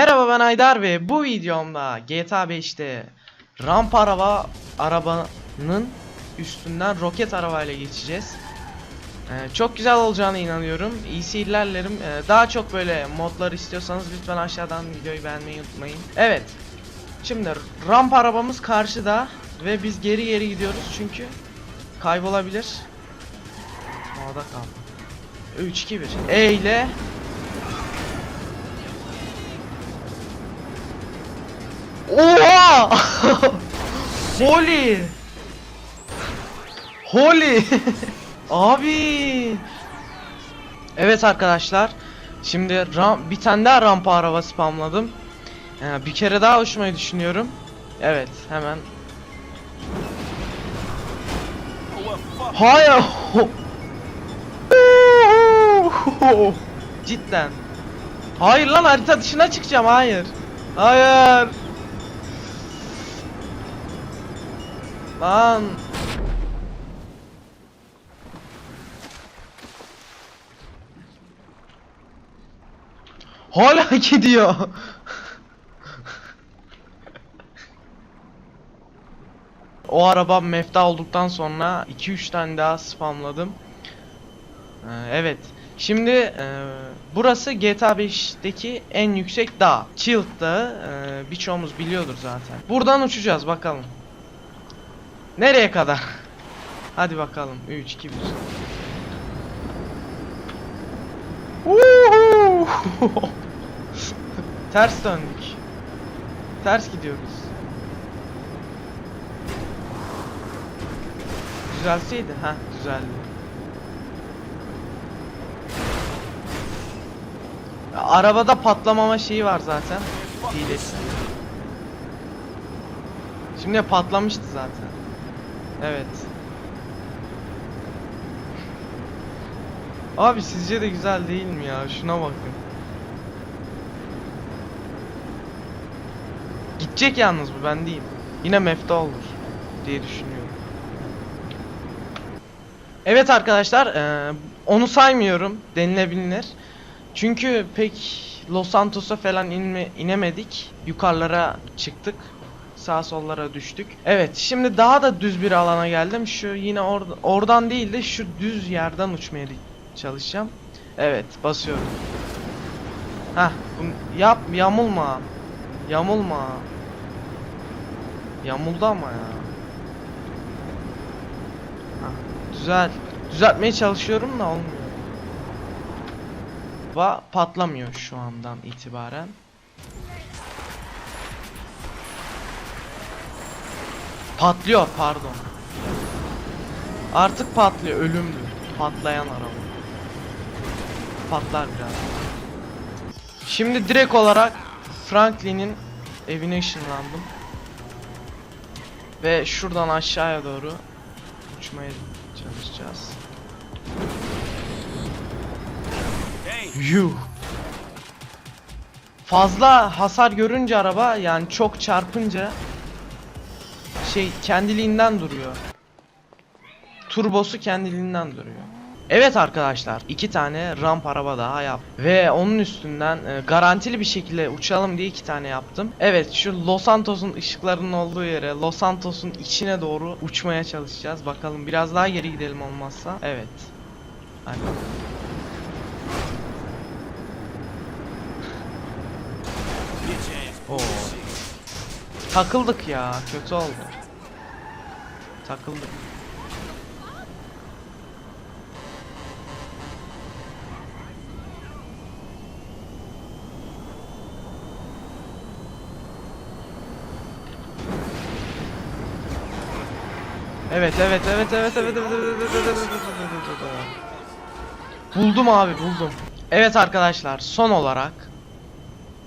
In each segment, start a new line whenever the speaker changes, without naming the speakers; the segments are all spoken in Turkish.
Merhaba ben Aydar ve bu videomda GTA 5'te ramp araba arabanın üstünden roket arabayla geçeceğiz. Ee, çok güzel olacağına inanıyorum. İyi seyirler dilerim. Ee, daha çok böyle modlar istiyorsanız lütfen aşağıdan videoyu beğenmeyi unutmayın. Evet. Şimdi ramp arabamız karşıda ve biz geri geri gidiyoruz çünkü kaybolabilir. Havada kaldı. 3 2 1. E ile Oha! Holy! Holy! Abi! Evet arkadaşlar. Şimdi ram bir tane daha rampa araba spamladım. Ee, bir kere daha uçmayı düşünüyorum. Evet, hemen. Hayır. Cidden. Hayır lan harita dışına çıkacağım. Hayır. Hayır. Lan. Hala gidiyor. o araba mefta olduktan sonra 2-3 tane daha spamladım. Ee, evet. Şimdi e, burası GTA 5'teki en yüksek dağ. Chilt Dağı. E, birçoğumuz biliyordur zaten. Buradan uçacağız bakalım. Nereye kadar? Hadi bakalım. 3 2 1. Woohoo! Ters döndük. Ters gidiyoruz. Düzelseydi. ha düzeldi. Arabada patlamama şeyi var zaten. Hilesi. Şimdi patlamıştı zaten. Evet. Abi sizce de güzel değil mi ya? Şuna bakın. Gidecek yalnız bu ben değil. Yine mefta olur diye düşünüyorum. Evet arkadaşlar, eee, onu saymıyorum denilebilir. Çünkü pek Los Santos'a falan inme, inemedik. Yukarılara çıktık. Sağ sollara düştük. Evet, şimdi daha da düz bir alana geldim. Şu yine or oradan değil de şu düz yerden uçmaya çalışacağım. Evet, basıyorum. Hah, yap yamulma. Yamulma. Yamuldu ama ya. Hah, güzel. Düzeltmeye çalışıyorum da olmuyor. Va patlamıyor şu andan itibaren. Patlıyor pardon. Artık patlıyor ölümlü. Patlayan araba. Patlar biraz. Şimdi direkt olarak Franklin'in evine ışınlandım. Ve şuradan aşağıya doğru uçmaya çalışacağız. Yuh. Fazla hasar görünce araba yani çok çarpınca şey kendiliğinden duruyor. Turbosu kendiliğinden duruyor. Evet arkadaşlar iki tane ramp araba daha yap ve onun üstünden e, garantili bir şekilde uçalım diye iki tane yaptım. Evet şu Los Santos'un ışıklarının olduğu yere Los Santos'un içine doğru uçmaya çalışacağız. Bakalım biraz daha geri gidelim olmazsa. Evet. Hadi. Oo. Takıldık ya. Kötü oldu. Takıldık. Evet evet evet evet evet evet evet evet evet evet Buldum abi buldum. Evet arkadaşlar son olarak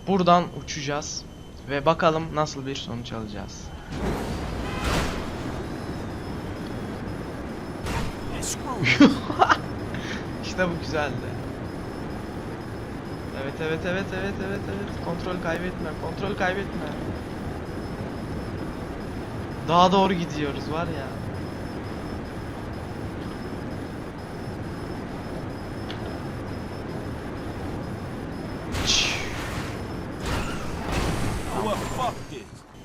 buradan uçacağız ve bakalım nasıl bir sonuç alacağız. işte bu güzeldi. Evet evet evet evet evet evet kontrol kaybetme kontrol kaybetme. Daha doğru gidiyoruz var ya.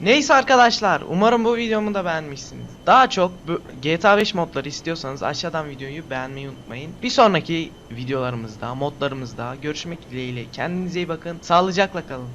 Neyse arkadaşlar umarım bu videomu da beğenmişsiniz. Daha çok GTA 5 modları istiyorsanız aşağıdan videoyu beğenmeyi unutmayın. Bir sonraki videolarımızda, modlarımızda görüşmek dileğiyle. Kendinize iyi bakın. Sağlıcakla kalın.